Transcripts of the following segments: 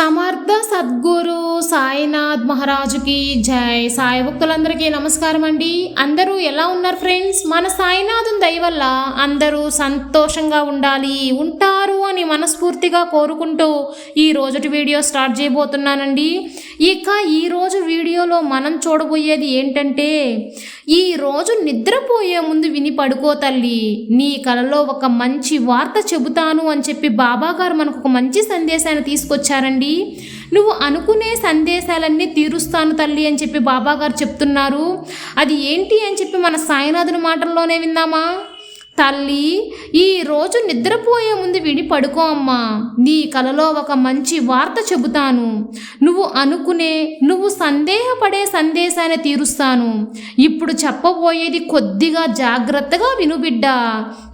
సమర్థ సద్గురు సాయినాథ్ మహారాజుకి జై. సాయి భక్తులందరికీ నమస్కారం అండి అందరూ ఎలా ఉన్నారు ఫ్రెండ్స్? మన సాయినాథుని దయ వల్ల అందరూ సంతోషంగా ఉండాలి. ఉంటా అని మనస్ఫూర్తిగా కోరుకుంటూ ఈ రోజుటి వీడియో స్టార్ట్ చేయబోతున్నానండి. ఇక ఈరోజు వీడియోలో మనం చూడబోయేది ఏంటంటే ఈ రోజు నిద్రపోయే ముందు విని పడుకో తల్లి. నీ కలలో ఒక మంచి వార్త చెబుతాను అని చెప్పి బాబాగారు మనకు ఒక మంచి సందేశాన్ని తీసుకొచ్చారండి. నువ్వు అనుకునే సందేశాలన్నీ తీరుస్తాను తల్లి అని చెప్పి బాబాగారు చెప్తున్నారు. అది ఏంటి అని చెప్పి మన సాయినాథుని మాటల్లోనే విందామా? తల్లి ఈ రోజు నిద్రపోయే ముందు విడి పడుకో అమ్మా. నీ కలలో ఒక మంచి వార్త చెబుతాను. నువ్వు అనుకునే నువ్వు సందేహపడే సందేశాన్ని తీరుస్తాను. ఇప్పుడు చెప్పబోయేది కొద్దిగా జాగ్రత్తగా వినుబిడ్డ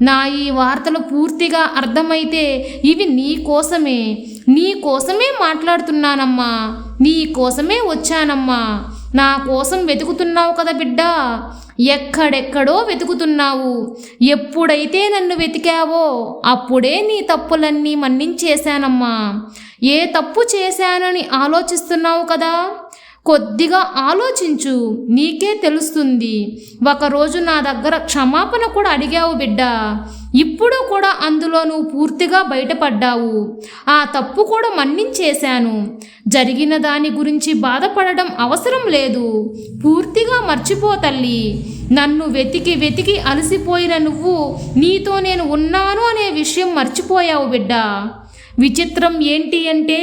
నా ఈ వార్తలు పూర్తిగా అర్థమైతే ఇవి నీ కోసమే. నీ కోసమే మాట్లాడుతున్నానమ్మా. నీ కోసమే వచ్చానమ్మా. నా కోసం వెతుకుతున్నావు కదా బిడ్డ. ఎక్కడెక్కడో వెతుకుతున్నావు. ఎప్పుడైతే నన్ను వెతికావో అప్పుడే నీ తప్పులన్నీ మన్నించేశానమ్మా. ఏ తప్పు చేశానని ఆలోచిస్తున్నావు కదా? కొద్దిగా ఆలోచించు. నీకే తెలుస్తుంది. ఒకరోజు నా దగ్గర క్షమాపణ కూడా అడిగావు బిడ్డ. ఇప్పుడు కూడా అందులో నువ్వు పూర్తిగా బయటపడ్డావు. ఆ తప్పు కూడా మన్నించేశాను. జరిగిన దాని గురించి బాధపడడం అవసరం లేదు. పూర్తిగా మర్చిపో తల్లి. నన్ను వెతికి వెతికి అలసిపోయిన నువ్వు నీతో నేను ఉన్నాను అనే విషయం మర్చిపోయావు బిడ్డ. విచిత్రం ఏంటి అంటే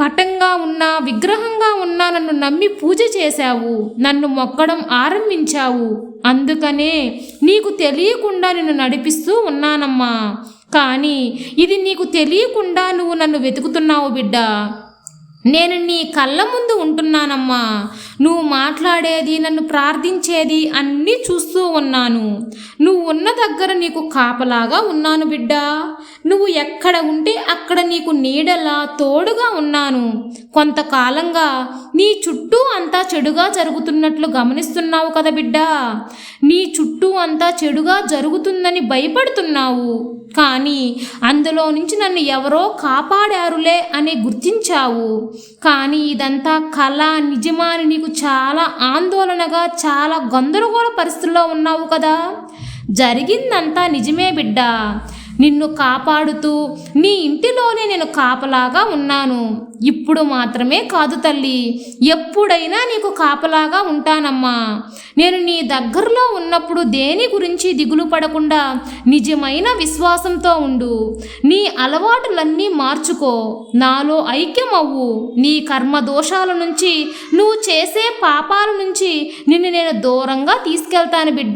పటంగా ఉన్నా విగ్రహంగా ఉన్నా నన్ను నమ్మి పూజ చేశావు నన్ను మొక్కడం ఆరంభించావు. అందుకనే నీకు తెలియకుండా నిన్ను నడిపిస్తూ ఉన్నానమ్మా. కానీ ఇది నీకు తెలియకుండా నువ్వు నన్ను వెతుకుతున్నావు బిడ్డ. నేను నీ కళ్ళ ముందు ఉంటున్నానమ్మా. నువ్వు మాట్లాడేది నన్ను ప్రార్థించేది అన్నీ చూస్తూ ఉన్నాను. నువ్వు ఉన్న దగ్గర నీకు కాపలాగా ఉన్నాను బిడ్డా. నువ్వు ఎక్కడ ఉంటే అక్కడ నీకు నీడలా తోడుగా ఉన్నాను. కొంతకాలంగా నీ చుట్టూ అంతా చెడుగా జరుగుతున్నట్లు గమనిస్తున్నావు కదా బిడ్డా. నీ చుట్టూ అంతా చెడుగా జరుగుతుందని భయపడుతున్నావు. కానీ అందులో నుంచి నన్ను ఎవరో కాపాడారులే అని గుర్తించావు. కానీ ఇదంతా కళ నిజమా అని నీకు చాలా ఆందోళనగా చాలా గందరగోళ పరిస్థితుల్లో ఉన్నావు కదా. జరిగిందంతా నిజమే బిడ్డ. నిన్ను కాపాడుతూ నీ ఇంటిలోనే నేను కాపలాగా ఉన్నాను. ఇప్పుడు మాత్రమే కాదు తల్లి ఎప్పుడైనా నీకు కాపలాగా ఉంటానమ్మా. నేను నీ దగ్గరలో ఉన్నప్పుడు దేని గురించి దిగులు పడకుండా నిజమైన విశ్వాసంతో ఉండు. నీ అలవాటులన్నీ మార్చుకో. నాలో ఐక్యమవ్వు. నీ కర్మ దోషాల నుంచి నువ్వు చేసే పాపాల నుంచి నిన్ను నేను దూరంగా తీసుకెళ్తాను బిడ్డ.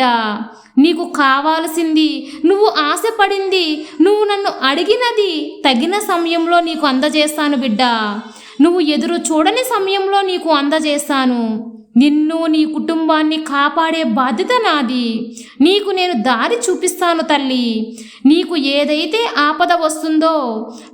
నీకు కావాల్సింది నువ్వు ఆశపడింది నువ్వు నన్ను అడిగినది తగిన సమయంలో నీకు అందజేస్తాను బిడ్డ. నువ్వు ఎదురు చూడని సమయంలో నీకు అందజేస్తాను. నిన్ను నీ కుటుంబాన్ని కాపాడే బాధ్యత నాది. నీకు నేను దారి చూపిస్తాను తల్లి. నీకు ఏదైతే ఆపద వస్తుందో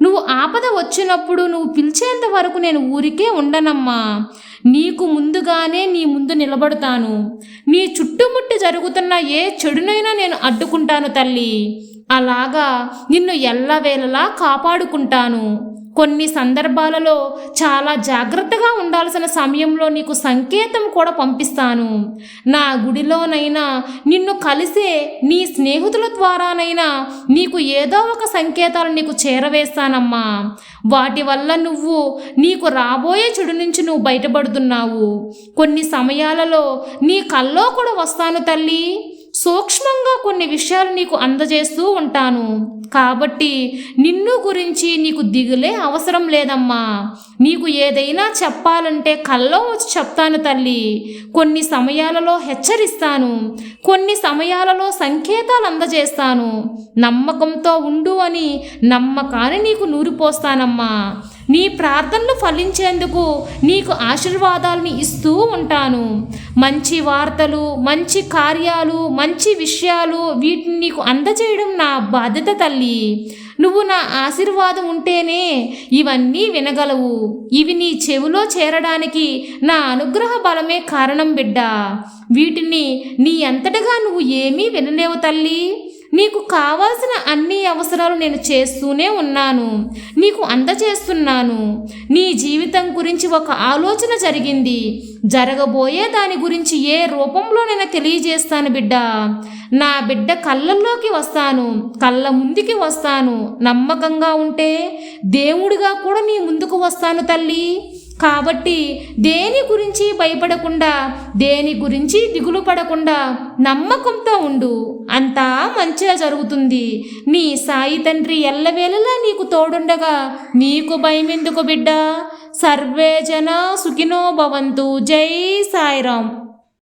నువ్వు ఆపద వచ్చినప్పుడు నువ్వు పిలిచేంత వరకు నేను ఊరికే ఉండనమ్మా. నీకు ముందుగానే నీ ముందు నిలబడతాను. నీ చుట్టుముట్టి జరుగుతున్న ఏ చెడునైనా నేను అడ్డుకుంటాను తల్లి. అలాగా నిన్ను ఎల్లవేళలా కాపాడుకుంటాను. కొన్ని సందర్భాలలో చాలా జాగ్రత్తగా ఉండాల్సిన సమయంలో నీకు సంకేతం కూడా పంపిస్తాను. నా గుడిలోనైనా నిన్ను కలిసే నీ స్నేహితుల ద్వారానైనా నీకు ఏదో ఒక సంకేతాలు నీకు చేరవేస్తానమ్మా. వాటి వల్ల నువ్వు నీకు రాబోయే చెడు నుంచి నువ్వు బయటపడుతున్నావు. కొన్ని సమయాలలో నీ కల్లో కూడా వస్తాను తల్లి. సూక్ష్మంగా కొన్ని విషయాలు నీకు అందజేస్తూ ఉంటాను. కాబట్టి నిన్ను గురించి నీకు దిగులే అవసరం లేదమ్మా. నీకు ఏదైనా చెప్పాలంటే కల్లో వచ్చి చెప్తాను తల్లి. కొన్ని సమయాలలో హెచ్చరిస్తాను. కొన్ని సమయాలలో సంకేతాలు అందజేస్తాను. నమ్మకంతో ఉండు అని నమ్మకాన్ని నీకు నూరిపోస్తానమ్మా. నీ ప్రార్థనలు ఫలించేందుకు నీకు ఆశీర్వాదాలను ఇస్తూ ఉంటాను. మంచి వార్తలు మంచి కార్యాలు మంచి విషయాలు వీటిని నీకు అందజేయడం నా బాధ్యత తల్లి. నువ్వు నా ఆశీర్వాదం ఉంటేనే ఇవన్నీ వినగలవు. ఇవి నీ చెవిలో చేరడానికి నా అనుగ్రహ బలమే కారణం బిడ్డ. వీటిని నీ అంతటగా నువ్వు ఏమీ వినలేవు తల్లి. నీకు కావాల్సిన అన్ని అవసరాలు నేను చేస్తూనే ఉన్నాను. నీకు అందచేస్తున్నాను. నీ జీవితం గురించి ఒక ఆలోచన జరిగింది. జరగబోయే దాని గురించి ఏ రూపంలో నేను తెలియజేస్తాను బిడ్డ? నా బిడ్డ కళ్ళల్లోకి వస్తాను. కళ్ళ ముందుకి వస్తాను. నమ్మకంగా ఉంటే దేవుడిగా కూడా నీ ముందుకు వస్తాను తల్లి. కాబట్టి దేని గురించి భయపడకుండా దేని గురించి దిగులు పడకుండా నమ్మకంతో ఉండు. అంతా మంచిగా జరుగుతుంది. నీ సాయి తండ్రి ఎల్లవేళలా నీకు తోడుండగా నీకు భయం ఎందుకు బిడ్డ? సర్వే జన సుఖినో భవంతు. జై సాయిరాం